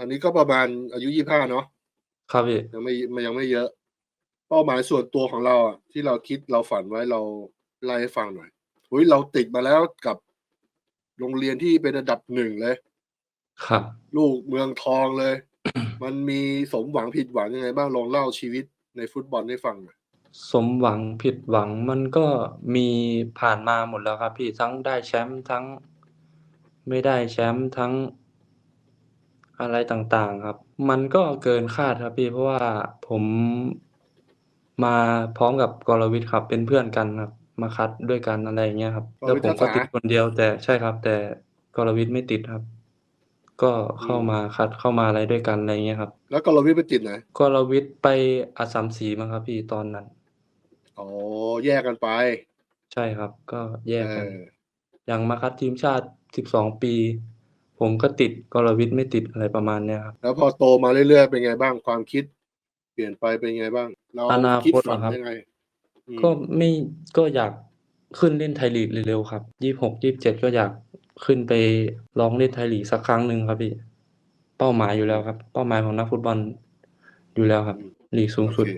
อันนี้ก็ประมาณอายุยี่ห้าเนาะครับพี่ยังไม่มันยังไม่เยอะ เป้าหมายส่วนตัวของเราอะที่เราคิดเราฝันไว้เราไล่ให้ฟังหน่อยอุ้ยเราติดมาแล้วกับโรงเรียนที่เป็นอันดับหนึ่งเลย ครับ ลูกเมืองทองเลย มันมีสมหวังผิดหวังยังไงบ้างลองเล่าชีวิตในฟุตบอลให้ฟังหน่อยสมหวังผิดหวังมันก็มีผ่านมาหมดแล้วครับ พี่ทั้งได้แชมป์ทั้ง ไม่ได้แชมป์ทั้ง อะไรต่าง ๆ ครับ มันก็เกินคาดครับพี่ เพราะว่าผมมาพร้อมกับกรวิทย์ครับ เป็นเพื่อนกันครับ มาคัดด้วยกัน อะไรอย่างเงี้ยครับกรแล้ววิทย์ผมก็ทักษะติดคนเดียว แต่ ใช่ครับ แต่กรวิทย์ไม่ติดครับ ก็เข้าอืมมาคัด เข้ามาอะไรด้วยกัน อะไรเงี้ยครับ แล้วก็เราวิทย์ไปติดไหน กรวิทย์ไปอัสสัมศรีมั้งครับพี่ตอนนั้น อ๋อ แยกกันไป ใช่ครับ ก็แยกเอกันออย่างมาคัดทีมชาติ 12 ปี ผมก็ติดกรวิทย์ไม่ติดอะไรประมาณเนี้ยครับ แล้วพอโตมาเรื่อยๆเป็นไงบ้างความคิด เปลี่ยนไปเป็นไงบ้าง เราอนาคิดคตฝันเหรอครับ ยังไงอืมก็ไม่ก็อยากขึ้นเล่นไทยลีกเร็วๆครับ26 27ก็อยากขึ้นไปลองเล่นไทยลีกสักครั้งหนึ่งครับพี่เป้าหมายอยู่แล้วครับ เป้าหมายของนักฟุตบอลอยู่แล้วครับลีกสูงสุด โอเค